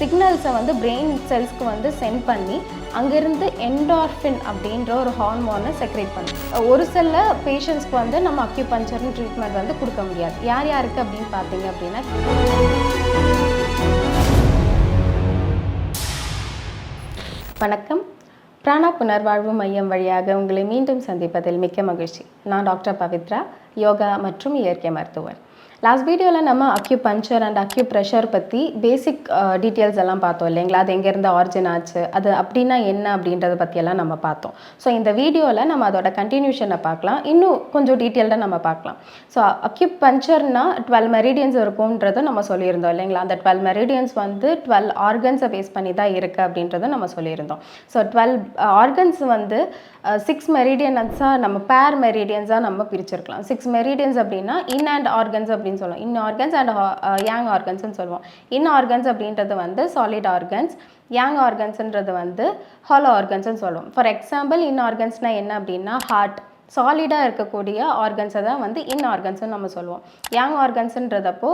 சிக்னல்ஸை வந்து பிரெயின் செல்ஸ்க்கு வந்து சென்ட் பண்ணி அங்கேருந்து என்டார்ஃபின் அப்படின்ற ஒரு ஹார்மோனை செக்ரேட் பண்ணும் ஒரு சில பேஷண்ட்ஸ்க்கு வந்து நம்ம அக்யூபஞ்சர்னு ட்ரீட்மெண்ட் வந்து கொடுக்க முடியாது. யார் யாருக்கு அப்படின்னு பார்த்தீங்க அப்படின்னா வணக்கம். பிராணா புனர்வாழ்வு மையம் வழியாக உங்களை மீண்டும் சந்திப்பதில் மிக்க மகிழ்ச்சி. நான் டாக்டர் பவித்ரா யோகா மற்றும் இயற்கை மருத்துவர். லாஸ்ட் வீடியோவில் நம்ம acupuncture and acupressure பற்றி பேசிக் டீட்டெயில்ஸ் எல்லாம் பார்த்தோம் இல்லைங்களா? அது எங்கேருந்து ஆரிஜின் ஆச்சு? அது அப்படின்னா என்ன அப்படின்றத பற்றியெல்லாம் நம்ம பார்த்தோம். ஸோ இந்த வீடியோவில் நம்ம அதோட கண்டினியூஷனை பார்க்கலாம். இன்னும் கொஞ்சம் டீட்டெயில்டாக நம்ம பார்க்கலாம். ஸோ அக்யூ பஞ்சர்னா டுவெல் மெரிடியன்ஸ் இருக்கும்ன்றதை நம்ம சொல்லியிருந்தோம் இல்லைங்களா? அந்த டுவெல் மெரிடியன்ஸ் வந்து டுவெல் ஆர்கன்ஸை பேஸ் பண்ணி தான் இருக்குது அப்படின்றத நம்ம சொல்லியிருந்தோம். ஸோ டுவெல் ஆர்கன்ஸ் வந்து uh, சிக்ஸ் மெரிடியன்ஸாக நம்ம பேர் மெரிடியன்ஸாக நம்ம பிரிச்சிருக்கலாம். சிக்ஸ் மெரிடியன்ஸ் அப்படின்னா இன் அண்ட் ஆர்கன்ஸ் அப்படின்னு Uh, சொல்லுவோம் இன் ஆர்கன்ஸ் அண்ட் யாங் ஆர்கன்ஸ்னு சொல்லுவோம். இன் ஆர்கன்ஸ் அப்படின்றது வந்து சாலிட் ஆர்கன்ஸ் யாங் ஆர்கன்ஸ்ன்றது வந்து ஹாலோ ஆர்கன்ஸ்னு சொல்லுவோம். ஃபார் எக்ஸாம்பிள் இன் ஆர்கன்ஸ்னால் என்ன அப்படின்னா ஹார்ட் சாலிடாக இருக்கக்கூடிய ஆர்கன்ஸை தான் வந்து இன் ஆர்கன்ஸ்னு நம்ம சொல்லுவோம். யங் ஆர்கன்ஸுன்றதப்போ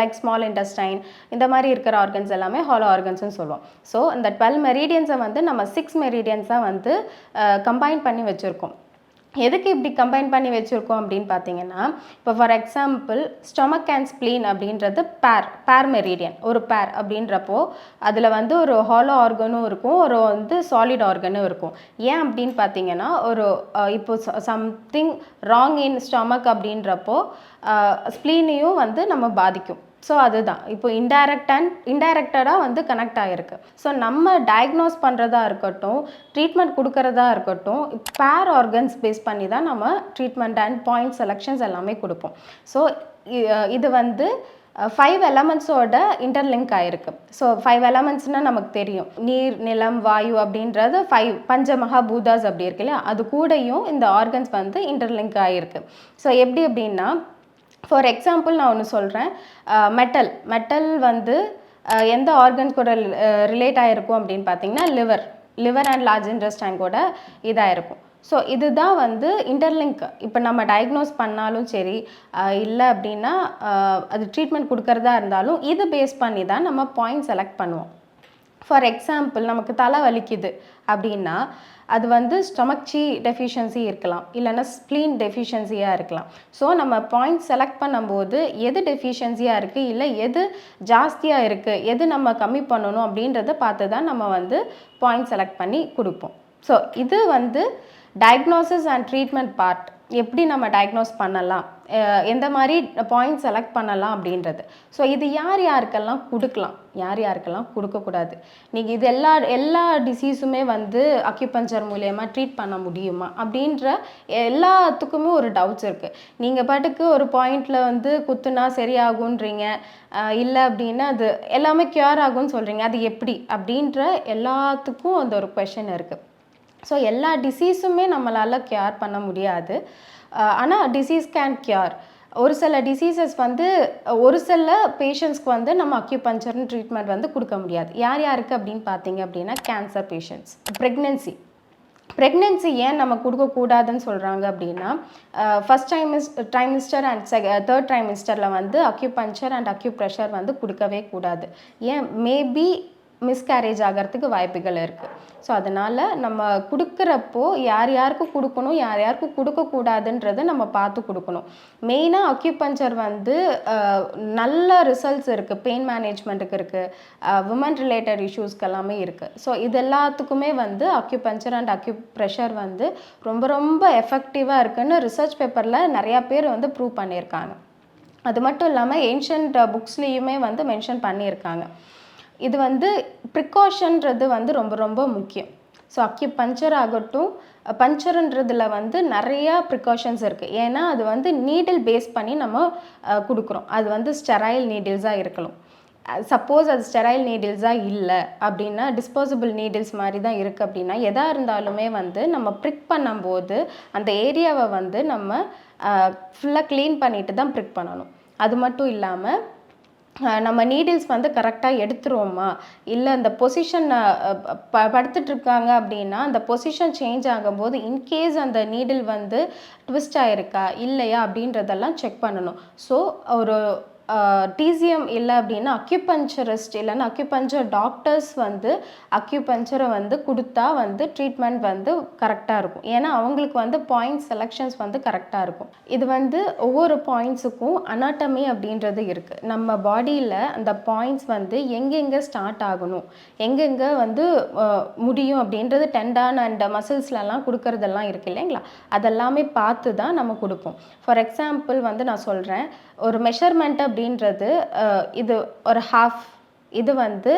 லைக் ஸ்மால் இன்டஸ்டைன் இந்த மாதிரி இருக்கிற ஆர்கன்ஸ் எல்லாமே ஹாலோ ஆர்கன்ஸ்னு சொல்லுவோம். ஸோ இந்த டுவெல் மெரிடியன்ஸை வந்து நம்ம சிக்ஸ் மெரிடியன்ஸாக வந்து uh, கம்பைன் பண்ணி வச்சுருக்கோம். எதுக்கு இப்படி கம்பைன் பண்ணி வச்சுருக்கோம் அப்படின்னு பார்த்தீங்கன்னா இப்போ for example stomach and spleen அப்படின்றது பேர் பேர் மெரிடியன் ஒரு பேர் அப்படின்றப்போ அதில் வந்து ஒரு ஹாலோ ஆர்கனும் இருக்கும் ஒரு வந்து சாலிட் ஆர்கனும் இருக்கும். ஏன் அப்படின்னு பார்த்தீங்கன்னா ஒரு இப்போ சம்திங் ராங் இன் ஸ்டொமக் அப்படின்றப்போ ஸ்ப்ளீனையும் வந்து நம்ம பாதிக்கும். ஸோ அதுதான். இப்போ இன்டைரக்ட் அண்ட் இன்டைரக்டடாக வந்து கனெக்ட் ஆகிருக்கு ஸோ நம்ம டயக்னோஸ் பண்ணுறதா இருக்கட்டும் ட்ரீட்மெண்ட் கொடுக்கறதா இருக்கட்டும் பேர் ஆர்கன்ஸ் பேஸ் பண்ணி தான் நம்ம ட்ரீட்மெண்ட் அண்ட் பாயிண்ட் செலெக்ஷன்ஸ் எல்லாமே கொடுப்போம். ஸோ இது வந்து ஃபைவ் எலமெண்ட்ஸோட இன்டர்லிங்க் ஆகிருக்கு ஸோ ஃபைவ் எலமெண்ட்ஸ்னால் நமக்கு தெரியும். நீர் நிலம் வாயு அப்படின்றது ஃபைவ் பஞ்ச பூதாஸ் அப்படி இருக்கு இல்லையா? அது கூடயும் இந்த ஆர்கன்ஸ் வந்து இன்டர்லிங்க் ஆகிருக்கு ஸோ எப்படி அப்படின்னா ஃபார் எக்ஸாம்பிள் நான் ஒன்று சொல்கிறேன் மெட்டல் மெட்டல் வந்து எந்த ஆர்கன் கூட ரிலேட் ஆகிருக்கும் அப்படின்னு பார்த்தீங்கன்னா liver liver and large intestine கூட இதாக இருக்கும் ஸோ இதுதான் வந்து இன்டர்லிங்க் இப்போ நம்ம டயக்னோஸ் பண்ணாலும் சரி இல்லை அப்படின்னா அது ட்ரீட்மெண்ட் கொடுக்கறதா இருந்தாலும் இது பேஸ் பண்ணி தான் நம்ம பாயிண்ட் செலக்ட் பண்ணுவோம். ஃபார் எக்ஸாம்பிள் நமக்கு தலை வலிக்குது அப்படின்னா அது வந்து ஸ்டொமக்சி டெஃபிஷியன்சி இருக்கலாம். இல்லைன்னா ஸ்ப்ளீன் டெஃபிஷியன்சியாக இருக்கலாம். ஸோ நம்ம பாயிண்ட் செலக்ட் பண்ணும்போது எது டெஃபிஷியன்சியாக இருக்குது இல்லை எது ஜாஸ்தியாக இருக்குது எது நம்ம கம்மி பண்ணணும் அப்படின்றத பார்த்து தான் நம்ம வந்து பாயிண்ட் செலக்ட் பண்ணி கொடுப்போம். ஸோ இது வந்து டயக்னோசிஸ் அண்ட் ட்ரீட்மெண்ட் பார்ட் எப்படி நம்ம டயக்னோஸ் பண்ணலாம்? எந்த மாதிரி பாயிண்ட் செலக்ட் பண்ணலாம் அப்படின்றது. ஸோ இது யார் யாருக்கெல்லாம் கொடுக்கலாம்? யார் யாருக்கெல்லாம் கொடுக்கக்கூடாது? நீங்கள் இது எல்லா எல்லா டிசீஸுமே வந்து அக்யூபஞ்சர் மூலயமா ட்ரீட் பண்ண முடியுமா? அப்படின்ற எல்லாத்துக்குமே ஒரு டவுட்ஸ் இருக்குது நீங்கள் பாட்டுக்கு ஒரு பாயிண்டில் வந்து குத்துனா சரியாகுன்றீங்க இல்லை அப்படின்னா அது எல்லாமே க்யூர் ஆகும்னு சொல்கிறீங்க அது எப்படி? அப்படின்ற எல்லாத்துக்கும் அந்த ஒரு கொஷின் இருக்குது ஸோ எல்லா டிசீஸுமே நம்மளால் கியூர் பண்ண முடியாது. ஆனால் டிசீஸ் கேன் கியூர் ஒரு சில டிசீசஸ் வந்து ஒரு சில பேஷண்ட்ஸ்க்கு வந்து நம்ம அக்யூபஞ்சர்னு ட்ரீட்மெண்ட் வந்து கொடுக்க முடியாது. யார் யாருக்கு அப்படின்னு பார்த்தீங்க அப்படின்னா கேன்சர் பேஷண்ட்ஸ் ப்ரெக்னென்சி ப்ரெக்னென்சி ஏன் நம்ம கொடுக்கக்கூடாதுன்னு சொல்கிறாங்க அப்படின்னா ஃபஸ்ட் டைமிஸ் ட்ரைமிஸ்டர் அண்ட் செக தேர்ட் ட்ரைமிஸ்டரில் வந்து அக்யூபஞ்சர் அண்ட் அக்யூப்ரெஷர் வந்து கொடுக்கவே கூடாது. ஏன்? மேபி மிஸ்கேரேஜ் ஆகிறதுக்கு வாய்ப்புகள் இருக்குது ஸோ அதனால் நம்ம கொடுக்குறப்போ யார் யாருக்கு கொடுக்கணும் யார் யாருக்கு கொடுக்கக்கூடாதுன்றதை நம்ம பார்த்து கொடுக்கணும். மெயினாக அக்யூபஞ்சர் வந்து நல்ல ரிசல்ட்ஸ் இருக்குது பெயின் மேனேஜ்மெண்ட்டுக்கு இருக்குது உமன் ரிலேட்டட் இஷ்யூஸ்க்கு எல்லாமே இருக்குது ஸோ இது எல்லாத்துக்குமே வந்து அக்யூபஞ்சர் அண்ட் அக்யூப்ரெஷர் வந்து ரொம்ப ரொம்ப எஃபெக்டிவாக இருக்குதுன்னு ரிசர்ச் பேப்பரில் நிறையா பேர் வந்து ப்ரூவ் பண்ணியிருக்காங்க. அது மட்டும் இல்லாமல் ஏன்ஷியன்ட் புக்ஸ்லேயுமே வந்து மென்ஷன் பண்ணியிருக்காங்க. இது வந்து ப்ரிகாஷன்றது வந்து ரொம்ப ரொம்ப முக்கியம். ஸோ அக்கி பஞ்சர் ஆகட்டும் பஞ்சருன்றதுல வந்து நிறையா ப்ரிகாஷன்ஸ் இருக்குது ஏன்னா அது வந்து நீடில் பேஸ் பண்ணி நம்ம கொடுக்குறோம். அது வந்து ஸ்டெரைல் நீடில்ஸாக இருக்கலாம். சப்போஸ் அது ஸ்டெரைல் நீடில்ஸாக இல்லை அப்படின்னா டிஸ்போசபிள் நீடில்ஸ் மாதிரி தான் இருக்குது அப்படின்னா எதாக இருந்தாலுமே வந்து நம்ம ப்ரிக் பண்ணும்போது அந்த ஏரியாவை வந்து நம்ம ஃபுல்லாக க்ளீன் பண்ணிட்டு தான் ப்ரிக் பண்ணணும். அது மட்டும் இல்லாமல் நம்ம நீடில்ஸ் வந்து கரெக்டாக எடுத்துருவோமா? இல்லை அந்த பொசிஷன் ப படுத்துட்ருக்காங்க அப்படின்னா அந்த பொசிஷன் சேஞ்ச் ஆகும்போது இன்கேஸ் அந்த நீடில் வந்து ட்விஸ்ட் ஆகிருக்கா இல்லையா அப்படின்றதெல்லாம் செக் பண்ணணும். ஸோ ஒரு டிசிஎம் இல்லை அப்படின்னா அக்யூபஞ்சரிஸ்ட் இல்லைன்னா அக்யூபஞ்சர் டாக்டர்ஸ் வந்து அக்யூபஞ்சரை வந்து கொடுத்தா வந்து ட்ரீட்மெண்ட் வந்து கரெக்டாக இருக்கும். ஏன்னா அவங்களுக்கு வந்து பாயிண்ட் செலெக்ஷன்ஸ் வந்து கரெக்டாக இருக்கும். இது வந்து ஒவ்வொரு பாயிண்ட்ஸுக்கும் அனாட்டமி அப்படின்றது இருக்குது நம்ம பாடியில் அந்த பாயிண்ட்ஸ் வந்து எங்கெங்கே ஸ்டார்ட் ஆகணும் எங்கெங்கே வந்து முடியும் அப்படின்றது டெண்டான் அண்ட் மசில்ஸ்லலாம் கொடுக்கறதெல்லாம் இருக்கு இல்லைங்களா? அதெல்லாமே பார்த்து தான் நம்ம கொடுப்போம். ஃபார் எக்ஸாம்பிள் வந்து நான் சொல்கிறேன் ஒரு மெஷர்மெண்ட் அப்படின்றது இது ஒரு ஹாஃப் இது வந்து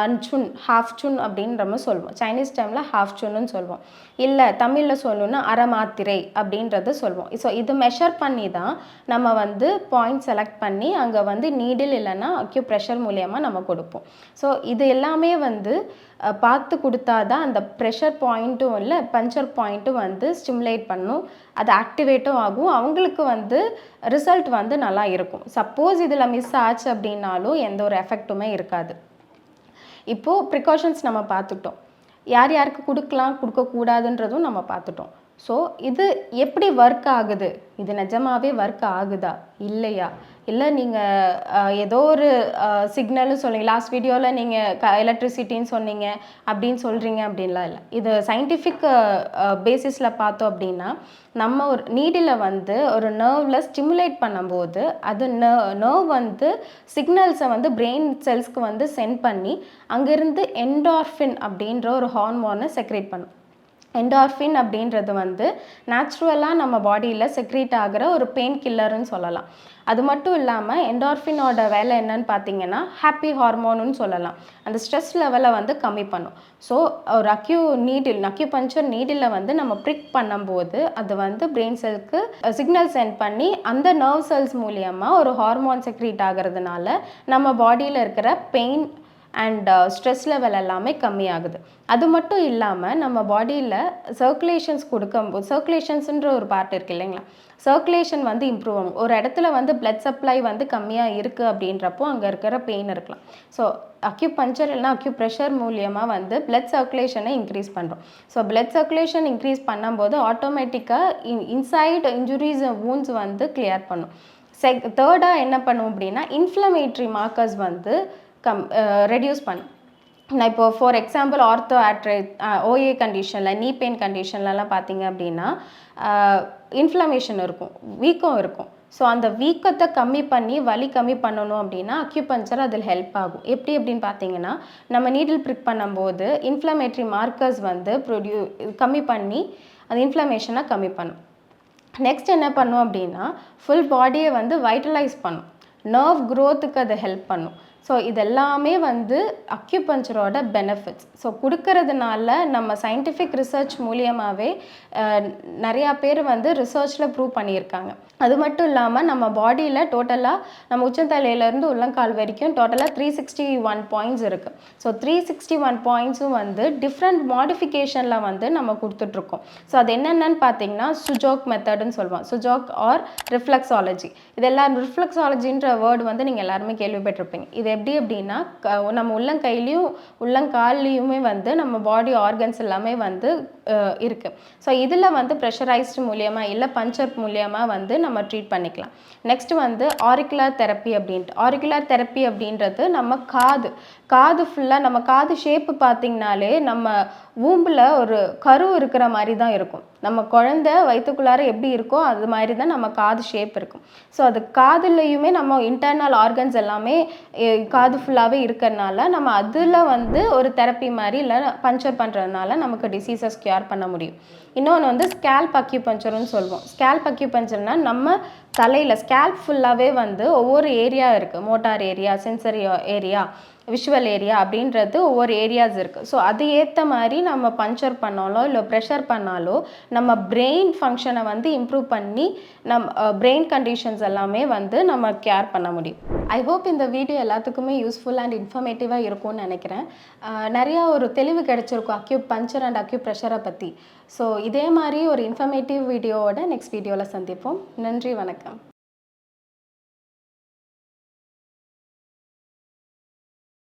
ஒன் சுன் ஹாஃப் சுன் அப்படின்ற மாதிரி சொல்லுவோம் சைனீஸ் டைமில் ஹாஃப் சுன்னு சொல்லுவோம் இல்லை தமிழில் சொல்லணும்னா அரை மாத்திரை அப்படின்றத சொல்லுவோம் ஸோ இது மெஷர் பண்ணி தான் நம்ம வந்து பாயிண்ட் செலக்ட் பண்ணி அங்கே வந்து நீடில் இல்லைன்னா அக்யூ ப்ரெஷர் மூலியமாக நம்ம கொடுப்போம். ஸோ இது எல்லாமே வந்து பார்த்து கொடுத்தா தான் அந்த ப்ரெஷர் பாயிண்ட்டும் இல்லை பஞ்சர் பாயிண்ட்டும் வந்து ஸ்டிமுலேட் பண்ணும். அது ஆக்டிவேட்டும் ஆகும். அவங்களுக்கு வந்து ரிசல்ட் வந்து நல்லா இருக்கும். சப்போஸ் இதில் மிஸ் ஆச்சு அப்படின்னாலும் எந்த ஒரு எஃபெக்ட்டுமே இருக்காது. இப்போது ப்ரிகாஷன்ஸ் நம்ம பார்த்துட்டோம். யார் யாருக்கு கொடுக்கலாம் கொடுக்கக்கூடாதுன்றதும் நம்ம பார்த்துட்டோம். ஸோ இது எப்படி ஒர்க் ஆகுது? இது நிஜமாவே ஒர்க் ஆகுதா? இல்லையா? இல்லை நீங்கள் ஏதோ ஒரு சிக்னல்னு சொன்னீங்க. லாஸ்ட் வீடியோவில் நீங்கள் க எலக்ட்ரிசிட்டின்னு சொன்னீங்க அப்படின்னு சொல்கிறீங்க அப்படின்லாம் இல்லை. இது சயின்டிஃபிக் பேசிஸில் பார்த்தோம் அப்படின்னா நம்ம ஒரு நீடில் வந்து ஒரு நர்வில் ஸ்டிமுலேட் பண்ணும்போது அது நர்வ் வந்து சிக்னல்ஸை வந்து பிரெயின் செல்ஸ்க்கு வந்து சென்ட் பண்ணி அங்கேருந்து என்டார்ஃபின் அப்படின்ற ஒரு ஹார்மோனை செக்ரேட் பண்ணும். என்டார்ஃபின் அப்படின்றது வந்து நேச்சுரலாக நம்ம பாடியில் செக்ரீட் ஆகிற ஒரு பெயின் கில்லர்னு சொல்லலாம். அது மட்டும் இல்லாமல் என்டார்ஃபினோட வேலை என்னன்னு பார்த்தீங்கன்னா ஹாப்பி ஹார்மோனுன்னு சொல்லலாம். அந்த ஸ்ட்ரெஸ் லெவலை வந்து கம்மி பண்ணும். ஸோ ஒரு acu needle acupuncture needle வந்து நம்ம ப்ரிக் பண்ணும்போது அது வந்து பிரெயின் செல்க்கு சிக்னல் சென்ட் பண்ணி அந்த நர்வ் செல்ஸ் மூலியமாக ஒரு ஹார்மோன் செக்ரீட் ஆகிறதுனால நம்ம பாடியில் இருக்கிற பெயின் அண்ட் ஸ்ட்ரெஸ் லெவல் எல்லாமே கம்மியாகுது. அது மட்டும் இல்லாமல் நம்ம பாடியில் சர்க்குலேஷன்ஸ் கொடுக்கும்போது சர்க்குலேஷன்ஸுன்ற ஒரு பார்ட் இருக்கு இல்லைங்களா? சர்க்குலேஷன் வந்து இம்ப்ரூவ் ஆகும். ஒரு இடத்துல வந்து பிளட் சப்ளை வந்து கம்மியாக இருக்குது அப்படின்றப்போ அங்கே இருக்கிற பெயின் இருக்கலாம். ஸோ அக்யூ பஞ்சர் இல்லைனா அக்யூ ப்ரெஷர் மூலியமாக வந்து பிளட் சர்க்குலேஷனை இன்க்ரீஸ் பண்ணுறோம் ஸோ பிளட் சர்க்குலேஷன் இன்க்ரீஸ் பண்ணும்போது ஆட்டோமேட்டிக்காக இன் இன்சைட் இன்ஜுரிஸ் wounds வந்து கிளியர் பண்ணும். செக் தேர்டாக என்ன பண்ணும் அப்படின்னா இன்ஃப்ளமேட்ரி மார்க்கர்ஸ் வந்து கம் ரெடியூஸ் பண்ணும் நான் இப்போ for example ortho arthritis OA கண்டிஷனில் நீ பெயின் கண்டிஷன்லலாம் பார்த்தீங்க அப்படின்னா இன்ஃப்ளமேஷன் இருக்கும் வீக்கம் இருக்கும். ஸோ அந்த வீக்கத்தை கம்மி பண்ணி வலி கம்மி பண்ணணும் அப்படின்னா அக்யூபஞ்சர் அதில் ஹெல்ப் ஆகும். எப்படி அப்படின்னு பார்த்தீங்கன்னா நம்ம நீடில் ப்ரிக் பண்ணும்போது இன்ஃப்ளமேட்ரி மார்க்கர்ஸ் வந்து ப்ரொடியூ கம்மி பண்ணி அந்த இன்ஃப்ளமேஷனை கம்மி பண்ணும். நெக்ஸ்ட் என்ன பண்ணும் அப்படின்னா ஃபுல் பாடியை வந்து வைட்டலைஸ் பண்ணும். நர்வ் க்ரோத்துக்கு அது ஹெல்ப் பண்ணும். ஸோ இதெல்லாமே வந்து அக்யூபஞ்சரோட பெனிஃபிட்ஸ் ஸோ கொடுக்கறதுனால நம்ம சயின்டிஃபிக் ரிசர்ச் மூலியமாகவே நிறையா பேர் வந்து ரிசர்ச்சில் ப்ரூவ் பண்ணியிருக்காங்க. அது மட்டும் இல்லாமல் நம்ம பாடியில் டோட்டலாக நம்ம உச்சந்தலையிலேருந்து உள்ளங்கால் வரைக்கும் டோட்டலாக த்ரீ சிக்ஸ்டி ஒன் பாயிண்ட்ஸ் இருக்குது ஸோ த்ரீ சிக்ஸ்டி ஒன் பாயிண்ட்ஸும் வந்து டிஃப்ரெண்ட் மாடிஃபிகேஷனில் வந்து நம்ம கொடுத்துட்ருக்கோம். ஸோ அது என்னென்னு பார்த்தீங்கன்னா சுஜோக் மெத்தடுன்னு சொல்லுவோம் சுஜோக் ஆர் ரிஃப்ளெக்ஸாலஜி இதெல்லாம் ரிஃப்ளெக்ஸாலஜின்ற வேர்டு வந்து நீங்கள் எல்லாருமே கேள்விப்பட்டிருப்பீங்க. இது எப்படி அப்படின்னா க- நம்ம உள்ளங்கையிலையும் உள்ளங்கால்லையுமே வந்து நம்ம பாடி ஆர்கன்ஸ் எல்லாமே வந்து இருக்குது இருக்கு. ஸோ இதில் வந்து ப்ரெஷரைஸ்டு மூலியமாக இல்லை பஞ்சர் மூலியமாக வந்து நம்ம ட்ரீட் பண்ணிக்கலாம். நெக்ஸ்ட் வந்து ஆரிகுலர் தெரப்பி அப்படின்ட்டு. ஆரிகுலர் தெரப்பி அப்படின்றது நம்ம காது காது ஃபுல்லாக நம்ம காது ஷேப்பு பார்த்தீங்கனாலே நம்ம ஊம்பில் ஒரு கரு இருக்கிற மாதிரி தான் இருக்கும். நம்ம குழந்தை வயிற்றுக்குள்ளார எப்படி இருக்கோ அது மாதிரி தான் நம்ம காது ஷேப் இருக்கும். ஸோ அது காதுலேயுமே நம்ம இன்டர்னல் ஆர்கன்ஸ் எல்லாமே காது ஃபுல்லாகவே இருக்கிறனால நம்ம அதில் வந்து ஒரு தெரப்பி மாதிரி இல்லை பஞ்சர் பண்ணுறதுனால நமக்கு டிசீசஸ் கியூர் பண்ண முடியும். இன்னொன்று வந்து ஸ்கேல்ப் அக்யூபஞ்சர்னு சொல்லுவோம் ஸ்கேல்ப் அக்யூபஞ்சர்னால் நம்ம தலையில் ஸ்கேல்ப் ஃபுல்லாகவே வந்து ஒவ்வொரு ஏரியா இருக்குது motor area sensory area visual area அப்படின்றது ஒவ்வொரு ஏரியாஸ் இருக்குது ஸோ அது ஏற்ற மாதிரி நம்ம பஞ்சர் பண்ணாலோ இல்லை ப்ரெஷர் பண்ணாலோ நம்ம பிரெயின் ஃபங்க்ஷனை வந்து இம்ப்ரூவ் பண்ணி நம் பிரெயின் கண்டிஷன்ஸ் எல்லாமே வந்து நம்ம கேர் பண்ண முடியும். ஐ ஹோப் இந்த வீடியோ எல்லாத்துக்குமே யூஸ்ஃபுல் அண்ட் இன்ஃபர்மேட்டிவாக இருக்கும்னு நினைக்கிறேன். நிறையா ஒரு தெளிவு கிடைச்சிருக்கும் அக்யூ பஞ்சர் அண்ட் அக்யூ ப்ரெஷரை பற்றி ஸோ இதே மாதிரி ஒரு இன்ஃபர்மேட்டிவ் வீடியோவோட நெக்ஸ்ட் வீடியோவில் சந்திப்போம். நன்றி வணக்கம்.